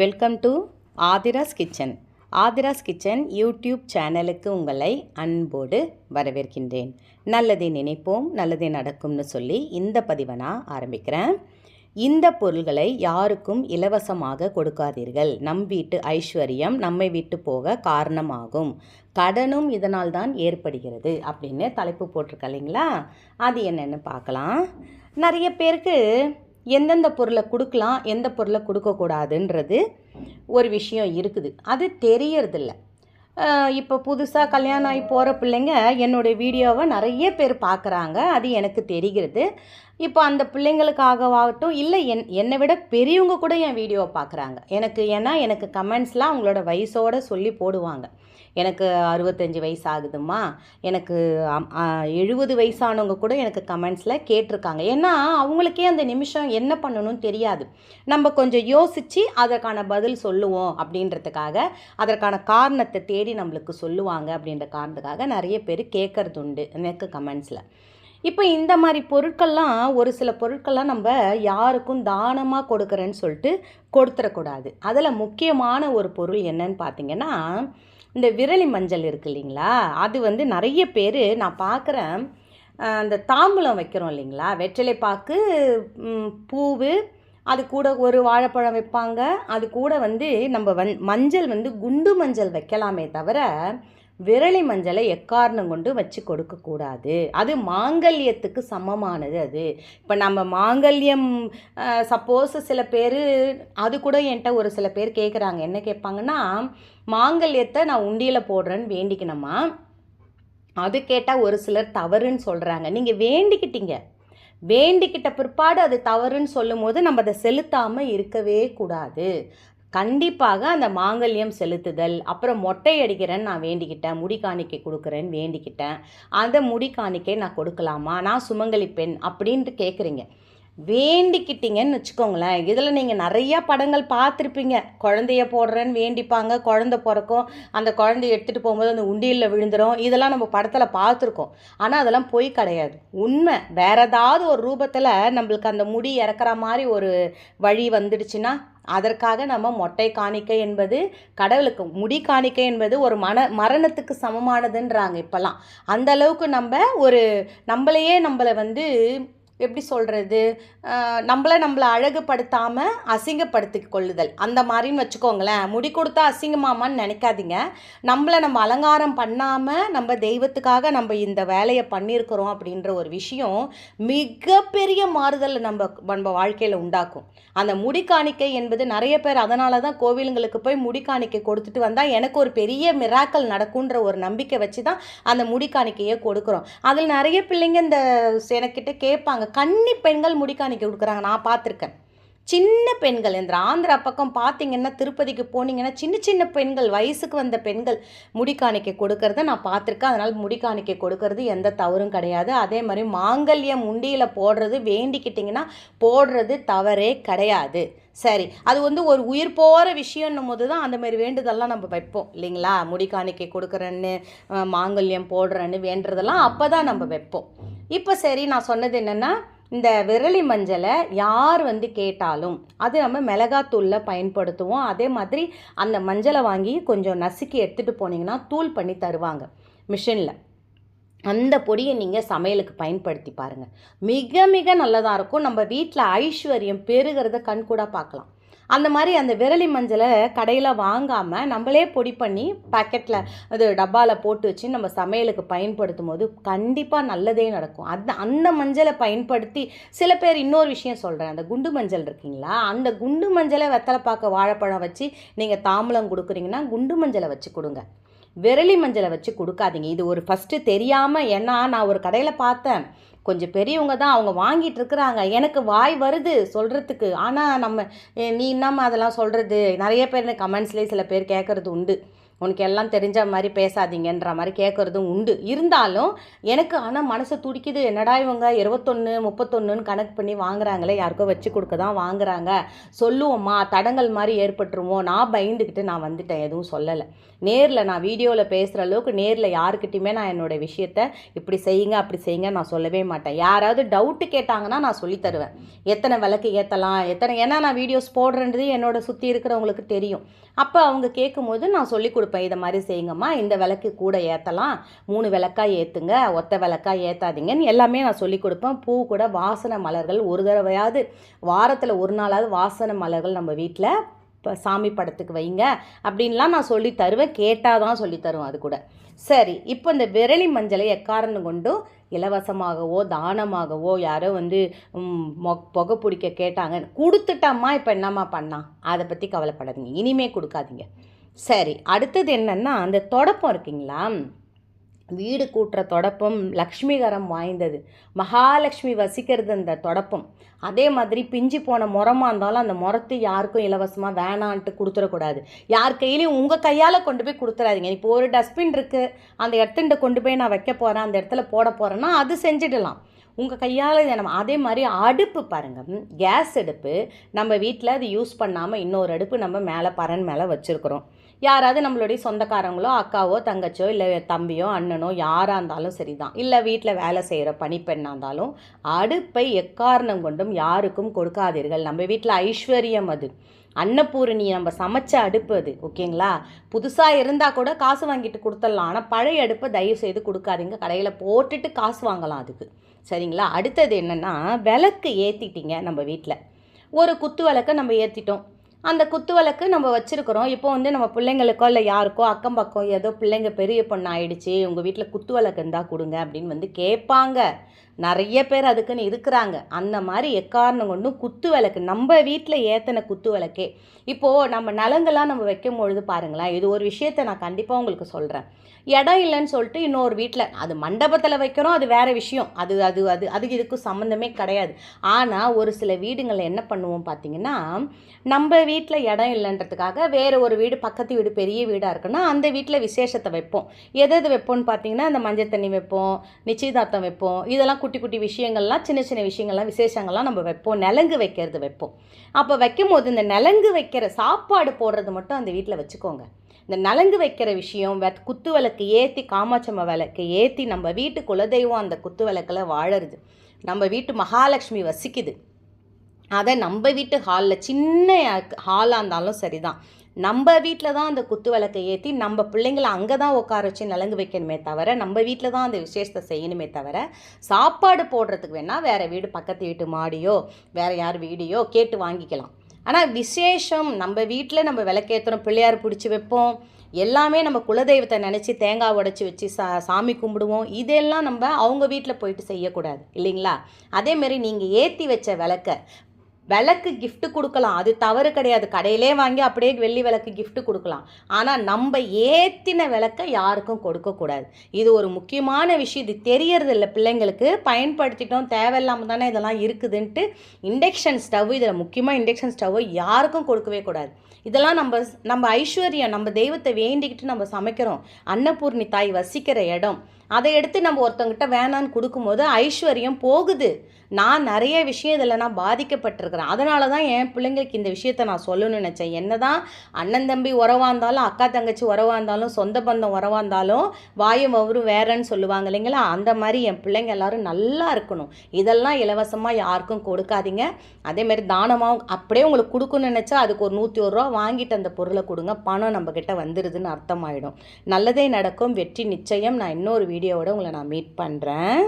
Welcome to Adhira's kitchen Adhira's kitchen YouTube சேனலுக்கு உங்களை அன்போடு வரவேற்கின்றேன். நல்லதை நினைப்போம் நல்லதே நடக்கும்னு சொல்லி இந்த பதிவை நான் ஆரம்பிக்கிறேன். இந்த பொருள்களை யாருக்கும் இலவசமாக கொடுக்காதீர்கள். நம் வீட்டு ஐஸ்வர்யம் நம்மை விட்டு போக காரணமாகும். கடனும் இதனால் தான் ஏற்படுகிறது அப்படின்னு தலைப்பு போட்டிருக்க இல்லைங்களா? அது என்னென்னு பார்க்கலாம். நிறைய பேருக்கு எந்தெந்த பொருளை கொடுக்கலாம் எந்த பொருளை கொடுக்கக்கூடாதுன்றது ஒரு விஷயம் இருக்குது. அது தெரியறதில்ல. இப்போ புதுசாக கல்யாணம் ஆகி போகிற பிள்ளைங்க என்னுடைய வீடியோவை நிறைய பேர் பார்க்குறாங்க. அது எனக்கு தெரிகிறது. இப்போ அந்த பிள்ளைங்களுக்காகவாகட்டும் இல்லை என் என்னை விட பெரியவங்க கூட என் வீடியோவை பார்க்குறாங்க. எனக்கு ஏன்னா எனக்கு கமெண்ட்ஸ்லாம் அவங்களோட வயசோடு சொல்லி போடுவாங்க. எனக்கு அறுபத்தஞ்சி வயசு ஆகுதும்மா எனக்கு எழுபது வயசானவங்க கூட எனக்கு கமெண்ட்ஸில் கேட்டிருக்காங்க. ஏன்னா அவங்களுக்கே அந்த நிமிஷம் என்ன பண்ணணும்னு தெரியாது. நம்ம கொஞ்சம் யோசித்து அதற்கான பதில் சொல்லுவோம் அப்படின்றதுக்காக அதற்கான காரணத்தை தேடி நம்மளுக்கு சொல்லுவாங்க அப்படின்ற காரணத்துக்காக நிறைய பேர் கேட்குறது உண்டு எனக்கு கமெண்ட்ஸில் இப்போ இந்த மாதிரி பொருட்கள்லாம் ஒரு சில பொருட்கள்லாம் நம்ம யாருக்கும் தானமாக கொடுக்குறேன்னு சொல்லிட்டு கொடுத்துடக்கூடாது. அதில் முக்கியமான ஒரு பொருள் என்னன்னு பார்த்தீங்கன்னா இந்த விரலி மஞ்சள் இருக்கு இல்லைங்களா? அது வந்து நிறைய பேர் நான் பார்க்குறேன் அந்த தாம்பூலம் வைக்கிறோம் இல்லைங்களா? வெற்றிலை பாக்கு பூவு அது கூட ஒரு வாழைப்பழம் வைப்பாங்க. அது கூட வந்து நம்ம வந் மஞ்சள் வந்து குண்டு மஞ்சள் வைக்கலாமே தவிர விரலி மஞ்சளை எக்காரணம் கொண்டு வச்சு கொடுக்கக்கூடாது அது மாங்கல்யத்துக்கு சமமானது அது. இப்போ நம்ம மாங்கல்யம் சப்போஸ் சில பேர் அது கூட என்கிட்ட ஒரு சில பேர் கேட்குறாங்க என்ன கேட்பாங்கன்னா மாங்கல்யத்தை நான் உண்டியில் போடுறேன்னு வேண்டிக்கணுமா? அது கேட்டால் ஒரு சிலர் தவறுன்னு சொல்கிறாங்க நீங்கள் வேண்டிக்கிட்டீங்க. வேண்டிக்கிட்ட பிற்பாடு அது தவறுன்னு சொல்லும் போது நம்ம அதை செலுத்தாமல் இருக்கவே கூடாது. கண்டிப்பாக அந்த மாங்கல்யம் செலுத்துதல் அப்புறம் மொட்டை அடிக்கிறேன்னு நான் வேண்டிக்கிட்டேன் முடி காணிக்கை கொடுக்குறேன்னு வேண்டிக்கிட்டேன். அந்த முடி காணிக்கை நான் கொடுக்கலாமா? நான் சுமங்கலி பெண் அப்படின்ட்டு கேட்குறீங்க வேண்டிக்கிட்டீங்கன்னு வச்சுக்கோங்களேன். இதில் நீங்கள் நிறையா படங்கள் பார்த்துருப்பீங்க. குழந்தைய போடுறேன்னு வேண்டிப்பாங்க. குழந்த பிறக்கும். அந்த குழந்தைய எடுத்துகிட்டு போகும்போது அந்த உண்டியலில் விழுந்துடும் இதெல்லாம் நம்ம படத்தில் பார்த்துருக்கோம். ஆனால் அதெல்லாம் பொய் கிடையாது. உண்மை. வேற ஏதாவது ஒரு ரூபத்தில் நம்மளுக்கு அந்த முடி இறக்குற மாதிரி ஒரு வழி வந்துடுச்சுன்னா அதற்காக நம்ம மொட்டை காணிக்கை என்பது கடவுளுக்கு முடி காணிக்கை என்பது ஒரு மன மரணத்துக்கு சமமானதுன்றாங்க இப்போல்லாம். அந்த அளவுக்கு நம்ம ஒரு நம்மளையே நம்மளை வந்து எப்படி சொல்கிறது நம்மளை நம்மளை அழகுப்படுத்தாமல் அசிங்கப்படுத்தி கொள்ளுதல். அந்த மாதிரின்னு வச்சுக்கோங்களேன். முடி கொடுத்தா அசிங்கமாமான்னு நினைக்காதீங்க. நம்மளை நம்ம அலங்காரம் பண்ணாமல் நம்ம தெய்வத்துக்காக நம்ம இந்த வேலையை பண்ணியிருக்கிறோம் அப்படின்ற ஒரு விஷயம் மிகப்பெரிய மாறுதலை நம்ம நம்ம வாழ்க்கையில் உண்டாக்கும். அந்த முடி காணிக்கை என்பது நிறைய பேர் அதனால தான் கோவிலுங்களுக்கு போய் முடி காணிக்கை கொடுத்துட்டு வந்தால் எனக்கு ஒரு பெரிய மிராக்கள் நடக்குன்ற ஒரு நம்பிக்கை வச்சு தான் அந்த முடி காணிக்கையை கொடுக்குறோம். அதில் நிறைய பிள்ளைங்க இந்த எனக்கிட்ட கேட்பாங்க. கன்னி பெண்கள் முடிக்காணிக்க கொடுக்குறாங்க. நான் பார்த்துருக்கேன். சின்ன பெண்கள் இந்த ஆந்திரா பக்கம் பார்த்தீங்கன்னா திருப்பதிக்கு போனீங்கன்னா சின்ன சின்ன பெண்கள் வயசுக்கு வந்த பெண்கள் முடிக்காணிக்க கொடுக்கறத நான் பார்த்துருக்கேன். அதனால் முடிக்காணிக்க கொடுக்கறது எந்த தவறும் கிடையாது. அதே மாதிரி மாங்கல்யம் உண்டியில் போடுறது வேண்டிக்கிட்டிங்கன்னா போடுறது தவறே கிடையாது. சரி அது வந்து ஒரு உயிர் போகிற விஷயம்னும் போது தான் அந்தமாரி வேண்டுதெல்லாம் நம்ம வைப்போம். இல்லைங்களா? முடி காணிக்கை கொடுக்குறேன்னு மாங்கல்யம் போடுறேன்னு வேண்டுறதெல்லாம் அப்போ தான் நம்ம வைப்போம். இப்போ சரி நான் சொன்னது என்னென்னா இந்த விரலி மஞ்சளை யார் வந்து கேட்டாலும் அது நம்ம மிளகாத்தூளில் பயன்படுத்துவோம். அதே மாதிரி அந்த மஞ்சளை வாங்கி கொஞ்சம் நசுக்கி எடுத்துகிட்டு போனீங்கன்னா தூள் பண்ணி தருவாங்க மிஷினில். அந்த பொடியை நீங்கள் சமையலுக்கு பயன்படுத்தி பாருங்கள் மிக மிக நல்லதாக இருக்கும். நம்ம வீட்டில் ஐஸ்வர்யம் பெருகிறத கண்கூடாக பார்க்கலாம். அந்த மாதிரி அந்த விரலி மஞ்சளை கடையில் வாங்காமல் நம்மளே பொடி பண்ணி பேக்கெட்டில் அது டப்பாவில் போட்டு வச்சு நம்ம சமையலுக்கு பயன்படுத்தும் போது கண்டிப்பாக நல்லதே நடக்கும். அந்த அந்த மஞ்சளை பயன்படுத்தி சில பேர் இன்னொரு விஷயம் சொல்கிறேன் அந்த குண்டு மஞ்சள் இருக்கீங்களா? அந்த குண்டு மஞ்சளை வெத்தலை பார்க்க வாழைப்பழம் வச்சு நீங்கள் தாம்பலம் கொடுக்குறீங்கன்னா குண்டு மஞ்சளை வச்சு கொடுங்க. விரலி மஞ்சளை வச்சு கொடுக்காதீங்க. இது ஒரு ஃபஸ்ட்டு தெரியாமல் ஏன்னா நான் ஒரு கடையில் பார்த்தேன். கொஞ்சம் பெரியவங்க தான் அவங்க வாங்கிட்டு இருக்கிறாங்க. எனக்கு வாய் வருது சொல்கிறதுக்கு ஆனால் நம்ம நீ என்னம்மா அதெல்லாம் சொல்கிறது நிறைய பேர் கமெண்ட்ஸ்லேயே சில பேர் கேட்குறது உண்டு. உனக்கு எல்லாம் தெரிஞ்ச மாதிரி பேசாதீங்கன்ற மாதிரி கேட்குறதும் உண்டு. இருந்தாலும் எனக்கு ஆனால் மனசு துடிக்குது. என்னடா இவங்க இருபத்தொன்று முப்பத்தொன்னுன்னு கணக்கு பண்ணி வாங்குறாங்களே யாருக்கோ வச்சு கொடுக்க தான் வாங்குறாங்க. சொல்லுவோம்மா தடங்கள் மாதிரி ஏற்பட்டுருவோம் நான் பயந்துக்கிட்டு நான் வந்துட்டேன் எதுவும் சொல்லலை. நேரில் நான் வீடியோவில் பேசுகிற அளவுக்கு நேரில் யாருக்கிட்டையுமே நான் என்னோட விஷயத்த இப்படி செய்யுங்க அப்படி செய்யுங்க நான் சொல்லவே மாட்டேன். யாராவது டவுட்டு கேட்டாங்கன்னா நான் சொல்லித் தருவேன். எத்தனை விளக்கு ஏற்றலாம் எத்தனை ஏன்னா நான் வீடியோஸ் போடுறேன்றது என்னோட சுற்றி இருக்கிறவங்களுக்கு தெரியும். அப்போ அவங்க கேட்கும்போது நான் சொல்லி கொடுப்பேன். இதை மாதிரி செய்யுங்கம்மா. இந்த விளக்கு கூட ஏற்றலாம் மூணு விளக்கா ஏற்றுங்க ஒத்த விளக்கா ஏற்றாதீங்கன்னு எல்லாமே நான் சொல்லி கொடுப்பேன். பூ கூட வாசனை மலர்கள் ஒரு தடவையாவது வாரத்தில் ஒரு நாளாவது வாசனை மலர்கள் நம்ம வீட்டில் இப்போ சாமி படத்துக்கு வைங்க. அப்படின்லாம் நான் சொல்லி தருவேன். கேட்டால் தான் சொல்லி தருவேன் அது கூட. சரி இப்போ இந்த விரலி மஞ்சளை எக்காரணம் கொண்டும் இலவசமாகவோ தானமாகவோ யாரோ வந்து புகை பிடிக்க கேட்டாங்க கொடுத்துட்டம்மா இப்போ என்னம்மா பண்ணான் அதை பற்றி கவலைப்படாதீங்க. இனிமே கொடுக்காதீங்க. சரி அடுத்தது என்னென்னா அந்த தொடப்பம் இருக்குங்களா? வீடு கூட்டுற தொடப்பம் லக்ஷ்மிகரம் வாய்ந்தது. மகாலட்சுமி வசிக்கிறது அந்த தொடப்பம். அதே மாதிரி பிஞ்சு போன முறமா இருந்தாலும் அந்த முறத்தை யாருக்கும் இலவசமாக வேணான்ட்டு கொடுத்துடக்கூடாது. யார் கையிலையும் உங்கள் கையால் கொண்டு போய் கொடுத்துறாதீங்க. இப்போ ஒரு டஸ்ட்பின் இருக்குது அந்த இடத்துட்ட கொண்டு போய் நான் வைக்க போகிறேன் அந்த இடத்துல போட போகிறேன்னா அது செஞ்சிடலாம். உங்கள் கையால் இதை நம்ம அதே மாதிரி அடுப்பு பாருங்கள் கேஸ் அடுப்பு நம்ம வீட்டில் அது யூஸ் பண்ணாமல் இன்னொரு அடுப்பு நம்ம மேலே பரன் மேலே வச்சுருக்குறோம். யாராவது நம்மளுடைய சொந்தக்காரங்களோ அக்காவோ தங்கச்சோ இல்லை தம்பியோ அண்ணனோ யாராக இருந்தாலும் சரிதான். இல்லை வீட்டில் வேலை செய்கிற பணிப்பெண்ணாக இருந்தாலும் அடுப்பை எக்காரணம் கொண்டும் யாருக்கும் கொடுக்காதீர்கள். நம்ம வீட்டில் ஐஸ்வர்யம் அது. அன்னபூரணி நம்ம சமைச்ச அடுப்பு அது ஓகேங்களா? புதுசாக இருந்தால் கூட காசு வாங்கிட்டு கொடுத்துடலாம். ஆனால் பழைய அடுப்பை தயவு செய்து கொடுக்காதீங்க. கடையில் போட்டுட்டு காசு வாங்கலாம் அதுக்கு. சரிங்களா? அடுத்தது என்னென்னா விளக்கு ஏற்றிட்டீங்க நம்ம வீட்டில் ஒரு குத்து விளக்கை நம்ம ஏற்றிட்டோம் அந்த குத்து விளக்கு நம்ம வச்சுருக்குறோம். இப்போ வந்து நம்ம பிள்ளைங்களுக்கோ இல்லை யாருக்கோ அக்கம் பக்கம் ஏதோ பிள்ளைங்க பெரிய பொண்ணு ஆயிடுச்சு உங்கள் வீட்டில் குத்து விளக்கு இருந்தால் கொடுங்க அப்படின்னு வந்து கேட்பாங்க. நிறைய பேர் அதுக்குன்னு இருக்கிறாங்க. அந்த மாதிரி எக்காரணம் கொண்டும் குத்து விளக்கு நம்ம வீட்டில் ஏற்றின குத்து விளக்கே. இப்போது நம்ம நலங்கள்லாம் நம்ம வைக்கும் பொழுது பாருங்களேன் இது ஒரு விஷயத்தை நான் கண்டிப்பாக உங்களுக்கு சொல்கிறேன் இடம் இல்லைன்னு சொல்லிட்டு இன்னொரு வீட்டில் அது மண்டபத்தில் வைக்கிறோம் அது வேறு விஷயம். அது அது அது அதுக்கு இதுக்கும் சம்மந்தமே கிடையாது. ஆனால் ஒரு சில வீடுங்களில் என்ன பண்ணுவோம் பார்த்தீங்கன்னா நம்ம வீட்டில் இடம் இல்லைன்றதுக்காக வேறு ஒரு வீடு பக்கத்து வீடு பெரிய வீடாக இருக்குன்னா அந்த வீட்டில் விசேஷத்தை வைப்போம். எது எது வைப்போம்னு பார்த்தீங்கன்னா அந்த மஞ்சள் தண்ணி வைப்போம் நிச்சயதார்த்தம் வைப்போம். இதெல்லாம் குட்டி குட்டி விஷயங்கள்லாம் சின்ன சின்ன விஷயங்கள்லாம் விசேஷங்கள்லாம் நம்ம வைப்போம். நிலங்கு வைக்கிறது வைப்போம். அப்போ வைக்கும்போது இந்த நிலங்கு வைக்கிற சாப்பாடு போடுறது மட்டும் அந்த வீட்டில் வச்சுக்கோங்க. இந்த நலங்கு வைக்கிற விஷயம் வெ குத்து விளக்கு ஏற்றி காமாட்சம்ம விளக்கு ஏற்றி நம்ம வீட்டு குலதெய்வம் அந்த குத்து விளக்கில் வாழறது. நம்ம வீட்டு மகாலட்சுமி வசிக்குது. அதை நம்ம வீட்டு ஹாலில் சின்ன ஹாலாக இருந்தாலும் சரிதான். நம்ம வீட்டில் தான் அந்த குத்து விளக்கை ஏற்றி நம்ம பிள்ளைங்கள அங்கே தான் உட்கார வச்சு நலங்கு வைக்கணுமே தவிர நம்ம வீட்டில் தான் அந்த விசேஷத்தை செய்யணுமே தவிர சாப்பாடு போடுறதுக்கு வேணால் வேறு வீடு பக்கத்து வீட்டு மாடியோ வேறு யார் வீடியோ கேட்டு வாங்கிக்கலாம். ஆனால் விசேஷம் நம்ம வீட்டில் நம்ம விளக்கேற்றுறோம் பிள்ளையார் பிடிச்சி வைப்போம் எல்லாமே நம்ம குலதெய்வத்தை நினச்சி தேங்காய் உடைச்சி வச்சு சா சாமி கும்பிடுவோம் இதெல்லாம் நம்ம அவங்க வீட்டில் போயிட்டு செய்யக்கூடாது இல்லைங்களா? அதேமாரி நீங்கள் ஏற்றி வச்ச விளக்க விளக்கு கிஃப்ட் கொடுக்கலாம். அது தவறு கிடையாது. கடையிலே வாங்கி அப்படியே வெள்ளி விளக்கு கிஃப்ட் கொடுக்கலாம். ஆனால் நம்ம ஏற்றின விளக்கை யாருக்கும் கொடுக்கக்கூடாது இது ஒரு முக்கியமான விஷயம். இது தெரியறது இல்லை பிள்ளைங்களுக்கு. பயன்படுத்திட்டோம். தேவையில்லாமல் தானே இதெல்லாம் இருக்குதுன்ட்டு இண்டக்ஷன் ஸ்டவ் இதில் முக்கியமாக இண்டக்ஷன் ஸ்டவ்வை யாருக்கும் கொடுக்கவே கூடாது. இதெல்லாம் நம்ம நம்ம ஐஸ்வர்யம் நம்ம தெய்வத்தை வேண்டிக்கிட்டு நம்ம சமைக்கிறோம். அன்னபூர்ணி தாய் வசிக்கிற இடம். அதை எடுத்து நம்ம ஒருத்தவங்கிட்ட வேணான்னு கொடுக்கும்போது ஐஸ்வர்யம் போகுது. நான் நிறைய விஷயம் இதில் நான் பாதிக்கப்பட்டிருக்கிறேன். அதனால தான் என் பிள்ளைங்களுக்கு இந்த விஷயத்த நான் சொல்லணும்னு நினச்சேன். என்னதான் அண்ணன் தம்பி உறவாக இருந்தாலும் அக்கா தங்கச்சி உறவாக இருந்தாலும் சொந்த பந்தம் உறவாக இருந்தாலும் வாயும் அவரும் வேறன்னு சொல்லுவாங்க இல்லைங்களா? அந்த மாதிரி என் பிள்ளைங்க எல்லாரும் நல்லா இருக்கணும். இதெல்லாம் இலவசமாக யாருக்கும் கொடுக்காதீங்க. அதேமாரி தானமாகவும் அப்படியே உங்களுக்கு கொடுக்கணும்னு நினச்சா அதுக்கு ஒரு நூற்றி ஒரு ரூபா வாங்கிட்டு அந்த பொருளை கொடுங்க. பணம் நம்மக்கிட்ட வந்துடுதுன்னு அர்த்தமாயிடும். நல்லதே நடக்கும். வெற்றி நிச்சயம். நான் இன்னொரு வீடியோவோட உங்களை நான் மீட் பண்ணுறேன்